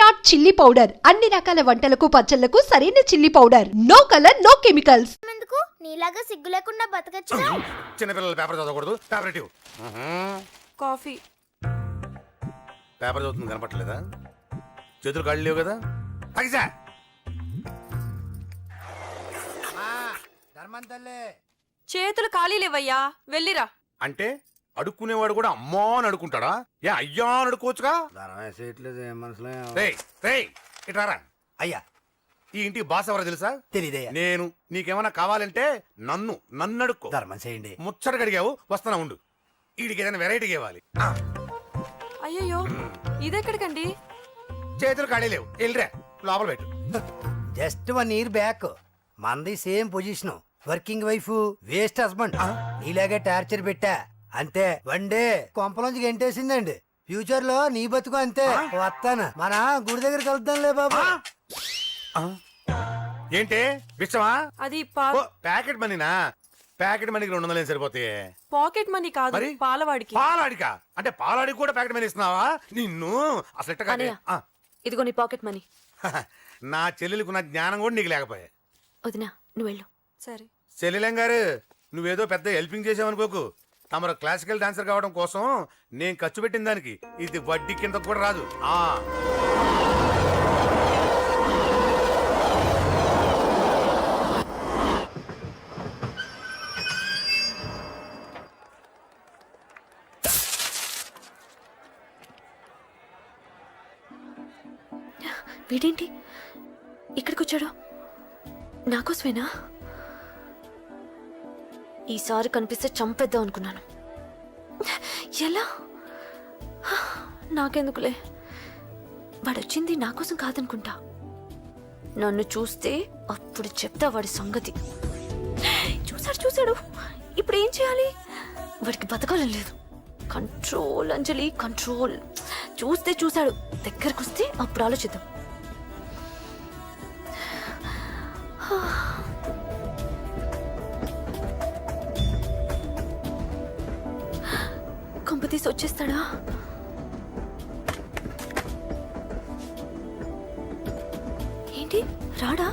Virat chilli powder. అన్ని రకాల వంటలకు పచ్చళ్ళకు సరైన chilli powder. No colour no chemicals. ఎందుకు? నీలాగా సిగ్గు లేకుండా బతకచ్చుగా? చిన్నపిల్లలు పేపర్ చదవకూడదు. పేపర్ ఇటు కాఫీ. పేపర్ చదువుతుంది కనపట్లేదా చేతులు కాళ్ళు లేవు కదా? తగ్గిసా చేతులు ఖాళీ లేవయ్యా. వెళ్ళిరా. అంటే? అడుక్కునేవాడు కూడా అమ్మా అని అడుకుంటాడా ఏ అయ్యా అని అడుకోవచ్చుగా ఏం మనసులో రేయ్ రేయ్ ఇటారా అయ్యా. ఈ ఇంటికి బాస్ ఎవరో తెలుసా? తెలియదయ్యా నేను నీకేమైనా కావాలంటే నన్ను నన్ను అడుక్కో ధర్మం చేయండి. ముచ్చట గడిగావు వస్తానా ఉండు. వీడికి ఏదైనా వెరైటీ ఇవ్వాలి. ఆ, అయ్యయ్యో ఇదెక్కడికండి? చేతులు ఖాళీ లేవు. వెళ్ళిరా లోపల పెట్టు. జస్ట్ వన్ ఇయర్ బ్యాక్ మనది same position. Working wife waste husband. నీలాగే టార్చర్ పెట్టా. అంతే. వన్ డే కొంపలోంచి గెంటేసిందండి. ఫ్యూచర్లో నీ బతుకు అంతే. వస్తాను. మన గుడి దగ్గర కలుద్దాంలే బాబా? ఏంటి? విషమా అది ప్యాకెట్ మనీనా? ప్యాకెట్ మనీకి రెండు వందలు సరిపోతాయి. పాకెట్ మనీ కాదు మరి? పాలవాడికి. పాలాడికా? అంటే పాలాడికి కూడా ప్యాకెట్ మనీ ఇస్తున్నావా? నిన్ను అసలు ఎట్ట కాదే. అనయ్య. ఆ. ఇదిగో నీ పాకెట్ మనీ. నా చెల్లెలకు నా జ్ఞానం కూడా నీకు లేకపోయా. వదినా నువ్వు వెళ్ళు. సరే. చెల్లెలం గారు నువ్వేదో పెద్ద హెల్పింగ్ చేసావనుకోకు. తమరు క్లాసికల్ డాన్సర్ కావడం కోసం నేను ఖర్చు పెట్టిన దానికి. ఇది వడ్డీ కింద కూడా రాదు. ఆ. వీడేంటి? ఇక్కడికి వచ్చాడు నాకోసమేనా? ఈసారి కనిపిస్తే చంపేద్దాం అనుకున్నాను. ఎలా? నాకెందుకులే. వాడొచ్చింది నా కోసం కాదనుకుంటా. నన్ను చూస్తే అప్పుడు చెప్తా వాడి సంగతి. చూశాడు చూశాడు. ఇప్పుడు ఏం చేయాలి? వాడికి బతకాలని లేదు. Control Anjali control. చూస్తే చూశాడు. దగ్గరకు వస్తే అప్పుడు ఆలోచిద్దాం. కొంపతీసి వచ్చేస్తాడా? ఏంటి? రాడా?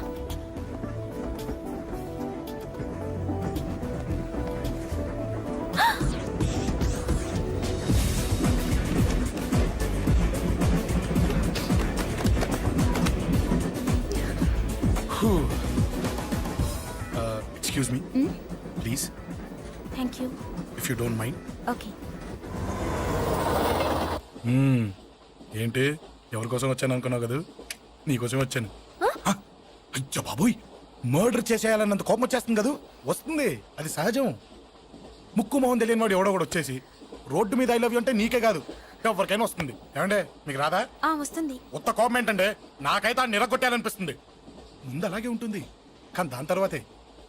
Excuse me please thank you if you don't mind okay ఏంటి? ఎవరి కోసం వచ్చాను అనుకున్నావు కదా? నీకోసం వచ్చాను? అయ్యో బాబోయ్! మర్డర్ చేసేయాలన్నంత కోపం వచ్చేస్తుంది కదా? వస్తుంది. అది సహజం. ముక్కు మొహం తెలియని వాడు ఎవడో కూడా వచ్చేసి రోడ్డు మీద ఐ లవ్ యూ అంటే నీకే కాదు. ఎవరికైనా వస్తుంది. ఏమంటే మీకు రాదా? వస్తుంది. ఉత్త కోపం ఏంటంటే నాకైతే ఆ నిరగొట్టాలనిపిస్తుంది ముందు అలాగే ఉంటుంది. కానీ దాని తర్వాతే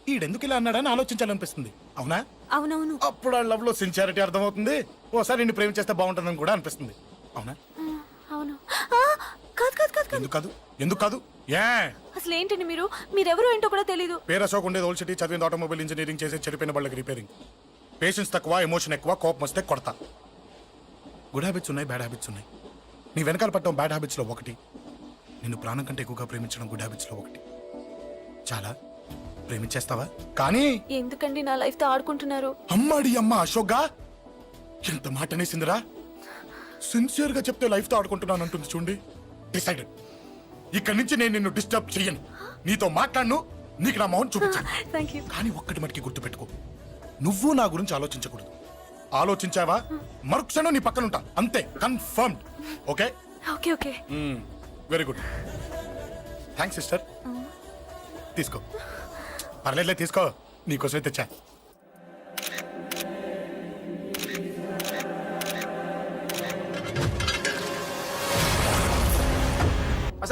ఈడెందుకు ఇలా అన్నాడని ఆలోచించాలనిపిస్తుంది. అవునా? అవునవును. అప్పుడు ఆ లవ్లో సిన్సియారిటీ అర్థమవుతుంది. ఓసారి నిన్ను ప్రేమించేస్తే బాగుంటుందని కూడా అనిపిస్తుంది. అవునా? అవును. ఆ, కాదు కాదు కాదు కాదు. ఎందుకు కాదు? ఎందుకు కాదు? ఏ? అసలు ఏంటండి మీరు? మీరెవరో ఏంటో కూడా తెలీదు. పేరు అశోక్ ఉండేది ఓల్డ్ సిటీ చదివింది ఆటోమొబైల్ ఇంజనీరింగ్ చేసి చెడిపోయిన వాళ్ళకి రిపేరింగ్. పేషెన్స్ తక్కువ ఎమోషన్ ఎక్కువ కోపం వస్తే కొడతా. గుడ్ హ్యాబిట్స్ ఉన్నాయి బ్యాడ్ హ్యాబిట్స్ ఉన్నాయి. నీ వెనకాల పట్టడం బ్యాడ్ హ్యాబిట్స్లో ఒకటి. నిన్ను ప్రాణం కంటే ఎక్కువగా ప్రేమించడం గుడ్ హ్యాబిట్స్లో ఒకటి. చాలా. ప్రేమించేస్తావా? కానీ ఎందుకండి నా లైఫ్తో ఆడుకుంటున్నారు? అమ్మాడి అమ్మ అశోక్గా? ఎంత మాట అనేసిందిరా? సిన్సియర్గా చెప్తే లైఫ్తో ఆడుకుంటున్నాను అంటుంది చూడండి. డిసైడెడ్ ఇక్కడి నుంచి నేను నిన్ను డిస్టర్బ్ చెయ్యను. నీతో మాట్లాడను నీకు నా మౌన్ చూపించాను. థ్యాంక్ యూ కానీ ఒక్కటి మటుకి గుర్తుపెట్టుకో. నువ్వు నా గురించి ఆలోచించకూడదు. ఆలోచించావా? మరుక్షణం నీ పక్కన ఉంటా. అంతే. Confirmed okay okay okay very good thanks sister తీసుకో. పర్లేదులే తీసుకో. నీకోసమే తెచ్చా.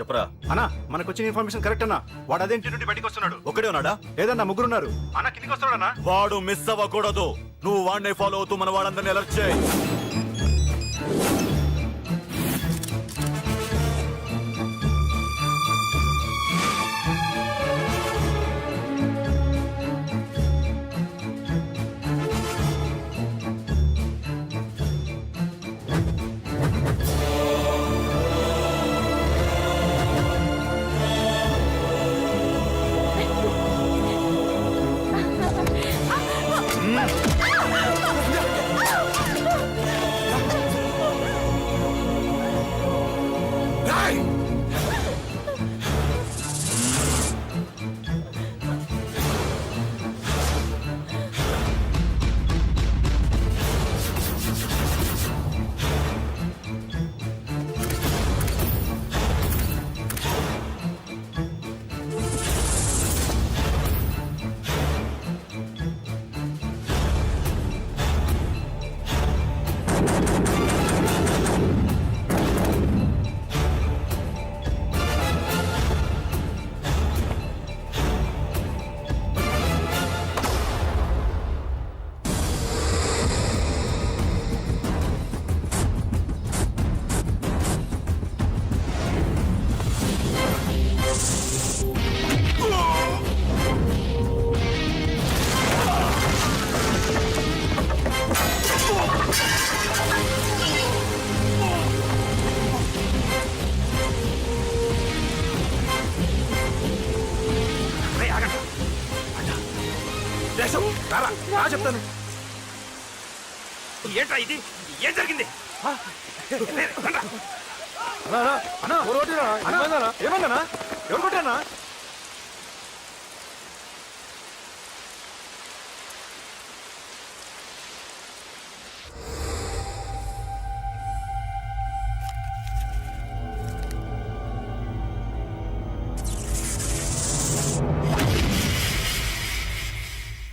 చెప్పరా? అన్నా మనకు వచ్చిన ఇన్ఫర్మేషన్ కరెక్ట్ అన్నా. వాడు అదేంటి నుండి బయటకు వస్తున్నాడు. ఒకడే ఉన్నాడా? ఏదన్నా ముగ్గురున్నారు. అన్న కిందికి వస్తాడన్నా వాడు మిస్ అవ్వకూడదు. నువ్వు వాడిని ఫాలో అవుతూ మన వాళ్ళందరినీ అలర్ట్ చేయి. రారా రా చెప్తాను. ఏంట్రా ఇది? ఏం జరిగింది? రే, రండ్రా. ఏమన్నా ఎవరు కొట్టానా?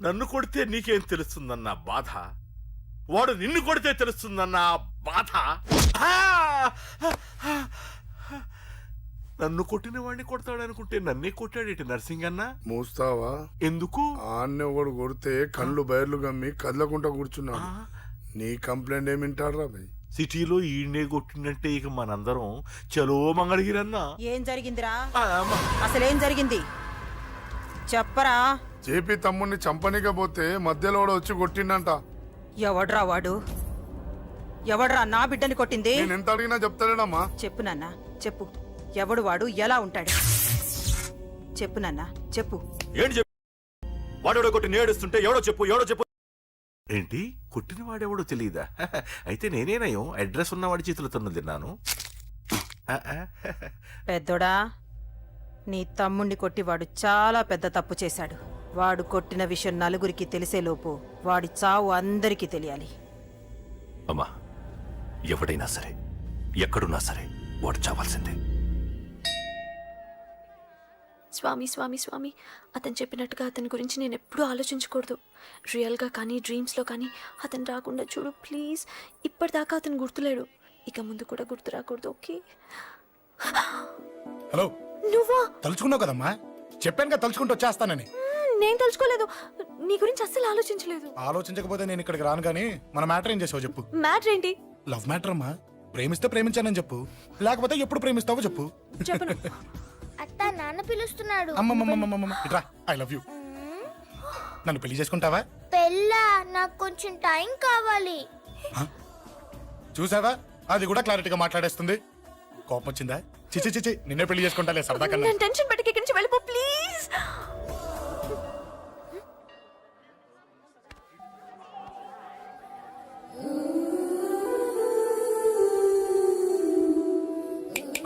నన్ను కొడితే నీకేం తెలుస్తుందన్న బాధ? వాడు నిన్ను కొడితే తెలుస్తుందన్న బాధ? ఆ! నన్ను కొట్టిన వాడిని కొడతాడనుకుంటే నన్నే కొట్టాడేటి నర్సింగన్న? మూస్తావా? ఎందుకు? ఆన్నే ఒకడు కొడితే కళ్ళు బయర్లు గమ్మి కదలకుండా కూర్చున్నాడు. నీ కంప్లైంట్ ఏమి వింటారా భయ్? సిటీలో ఈయనే కొట్టిందంటే ఇక మనందరం చలో మంగళగిరన్నా ఏం జరిగిందిరా. అసలేం జరిగింది? చెప్పరా? జేపీ తమ్ముడిని చంపనీకపోతే మధ్యలో వాడు వచ్చి కొట్టిండంట. ఎవడ్రా వాడు? ఎవడ్రా నా బిడ్డని కొట్టింది? నేను ఎంత అడిగినా చెప్తాడేనమ్మా చెప్పు నాన్న చెప్పు. ఎవడు వాడు ఎలా ఉంటాడు? చెప్పు నాన్న చెప్పు. ఏంటి చెప్పు? వాడు కొట్టి నేడుస్తుంటే ఎవడో చెప్పు ఎవడో చెప్పు. ఏంటి? కొట్టిన వాడెవడో తెలియదా అయితే నేనేనయం అడ్రస్ ఉన్నవాడి చేతులు తన్ను తిన్నాను. పెద్దోడా నీ తమ్ముణ్ణి కొట్టి వాడు చాలా పెద్ద తప్పు చేశాడు. వాడు కొట్టిన విషయం నలుగురికి తెలిసేలోపు వాడి చావు అందరికీ తెలియాలి. అమ్మా ఎవడైనా సరే ఎక్కడున్నా సరే వాడు చావాల్సిందే. స్వామి స్వామి స్వామి అతను చెప్పినట్టుగా అతని గురించి నేను ఎప్పుడూ ఆలోచించకూడదు. రియల్గా కానీ డ్రీమ్స్లో కానీ అతను రాకుండా చూడు ప్లీజ్ ఇప్పటిదాకా అతను గుర్తులేడు. ఇక ముందు కూడా గుర్తు రాకూడదు ఓకే? హలో. నువ్వా? తలుచుకున్నావు కదమ్మా? చెప్పాను కదా తలుచుకుంటూ వచ్చేస్తానని. నేను తలుచుకోలేదు నీ గురించి అస్సలు ఆలోచించలేదు. ఆలోచించకపోతే నేను ఇక్కడికి రాను కానీ మన మ్యాటర్ ఏం చేసావు చెప్పు. మ్యాటర్ ఏంటి? లవ్ మ్యాటర్ అమ్మా. ప్రేమిస్తే ప్రేమించానని చెప్పు. లేకపోతే ఎప్పుడు ప్రేమిస్తావో చెప్పు. చెప్పను. అత్త నాన్న పిలుస్తున్నాడు. అమ్మమ్మమ్మమ్మమ్మ ఇట్రా ఐ లవ్ యూ నన్ను పెళ్ళి చేసుకుంటావా? పెళ్ళా? నాకు కొంచెం టైం కావాలి. చూసావా? అది కూడా క్లారిటీగా మాట్లాడేస్తుంది. కోపం వచ్చిందా? చిచి చిచి నిన్నే పెళ్ళి చేసుకుంటాలే సరదా కన్నా. నేను టెన్షన్ పెట్టి ఇక్కడి నుంచి వెళ్ళిపో ప్లీజ్.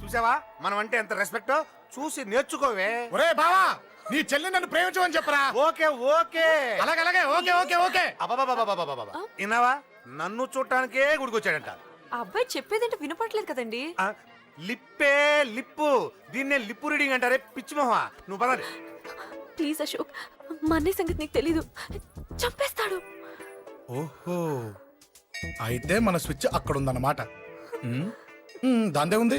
చూసావా? మనం అంటే ఎంత రెస్పెక్ట్ చూసి నేర్చుకోవే. ఒరే బావా నీ చెల్లి నన్ను ప్రేమించమని చెప్పరా? Okay okay. అలాగే అలాగే ఓకే ఓకే ఓకే. అబాబాబాబాబాబాబా. విన్నావా? నన్ను చూడటానికే గుడికొచ్చాడంట. ఆ అబ్బాయి చెప్పేదంటే వినపట్లేదు కదండి. ఆ, లిప్పే లిప్పు. దీన్నే లిప్పు రీడింగ్ అంటారే పిచ్చి మొహ నువ్వు పదండి. ప్లీజ్ అశోక్ మా అన్నయ్య సంగతి నీకు తెలీదు. చంపేస్తాడు. ఓహో. అయితే మన స్విచ్ అక్కడ ఉందన్నమాట దాందే ఉంది.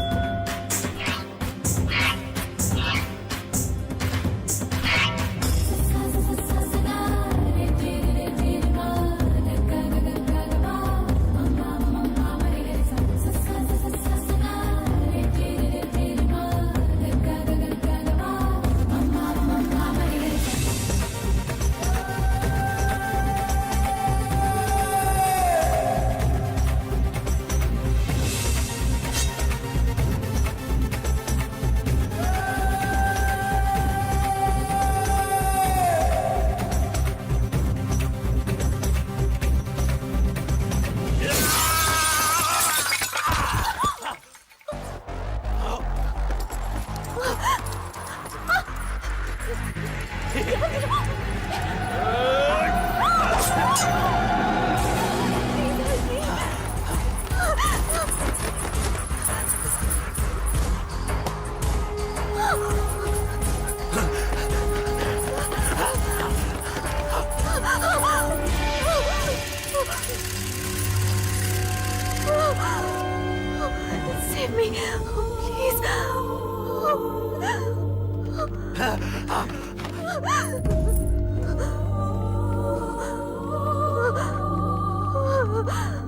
Give me. Oh, please. Oh.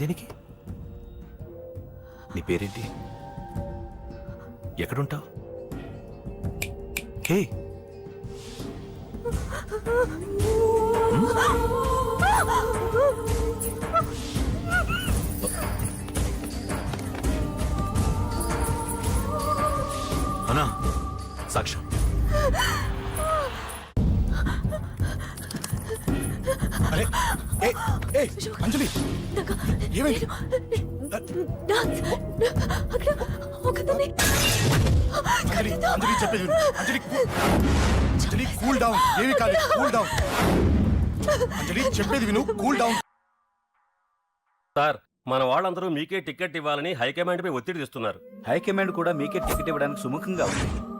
దేనికి? నీ పేరేంటి? ఎక్కడుంటావు? హే! అనా సాక్ష్యం. అరే ఏ ఏ అంజలి. ఏమైంది? అక్కడ ఒకదాన్ని అంజలి అంజలి చెప్పేది విను. అంజలి కూ- అంజలి కూల్ డౌన్. ఏమి కాదు కూల్ డౌన్. అంజలి చెప్పేది విను కూల్ డౌన్. సార్ మన వాళ్ళందరూ మీకే టికెట్ ఇవ్వాలని హైకమాండ్ పై ఒత్తిడి తెస్తున్నారు. హైకమాండ్ కూడా మీకే టికెట్ ఇవ్వడానికి సుముఖంగా ఉంది.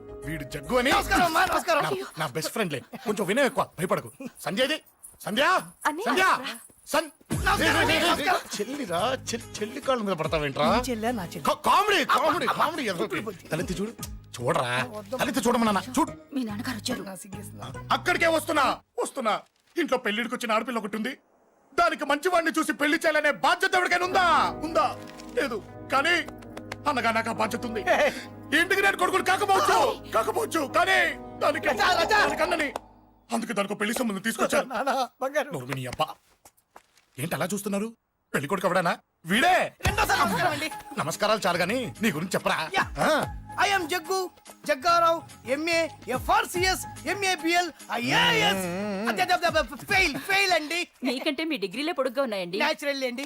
వీడు జగ్గు అని. నమస్కారం అమ్మా, నమస్కారం. నా- నా బెస్ట్ ఫ్రెండ్లే కొంచెం వినయం ఎక్కువ భయపడకు. సంధ్యది సంధ్య అన్నయ్య, సంధ్య. సన్. చెల్లిరా చెల్లి చెల్లి కాళ్ళ మీద పడతావేంట్రా నీ చెల్లె నా చెల్లి. కా- కామెడీ కామెడీ కామెడీ ఎదరొకటి. తలెత్తి చూడు. చూడరా? తలెత్తి చూడమన్నా చూడు. మీ నాన్నగారు వచ్చారు. నా సిగ్గేస్తుంది. అక్కడికే వస్తున్నా వస్తున్నా. ఇంట్లో పెళ్ళిడికి వచ్చిన ఆడపిల్ల ఒకటి ఉంది. దానికి మంచివాడిని చూసి పెళ్ళి చేయాలనే బాధ్యత ఎవరికైనా ఉందా? ఉందా? లేదు. కానీ అనగా నాకు ఆ బాధ్యత ఉంది. ఇంటికి నేను కొడుకుని కాకపోవచ్చు? కాకపోవచ్చు. కానీ దానికి అన్నని అందుకే దానికి పెళ్ళి సంబంధం తీసుకొచ్చాను. అబ్బా. ఏంటి అలా చూస్తున్నారు? పెళ్ళి కొడుకు ఎవడానా? వీడే! నమస్కారాలు చాలు గాని నీ గురించి చెప్పరా? I'm Jaggu Jaggarao MA FRCS MABL IAS fail fail అండి. మీకంటే మీ డిగ్రీలే పొడుగ్గా ఉన్నాయండి. న్యాచురల్ అండి.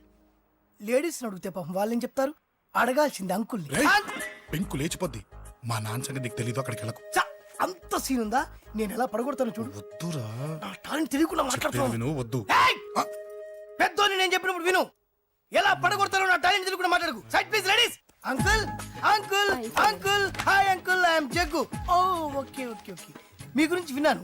లేడీస్ అడిగితే పాపం వాళ్ళేం చెప్తారు? అడగాల్సింది అంకుల్ని. రేయ్, పెంకు లేచిపోద్ది. మా నాన్న సంగతి నీకు తెలీదు అక్కడికి వెళ్ళకు. చ, అంత సీన్ ఉందా? నేను ఎలా పడగొడతాను చూడు. వద్దురా. నా టాలెంట్ తెలియకుండా మాట్లాడుతున్నాను విను వద్దు. ఏయ్! పెద్దోని నేను చెప్పినప్పుడు విను. ఎలా పడగొడతారో నా టాలెంట్ తెలియకుండా మాట్లాడకు. Side please ladies uncle uncle uncle hi uncle I'm Jaggu oh okay okay okay మీ గురించి విన్నాను.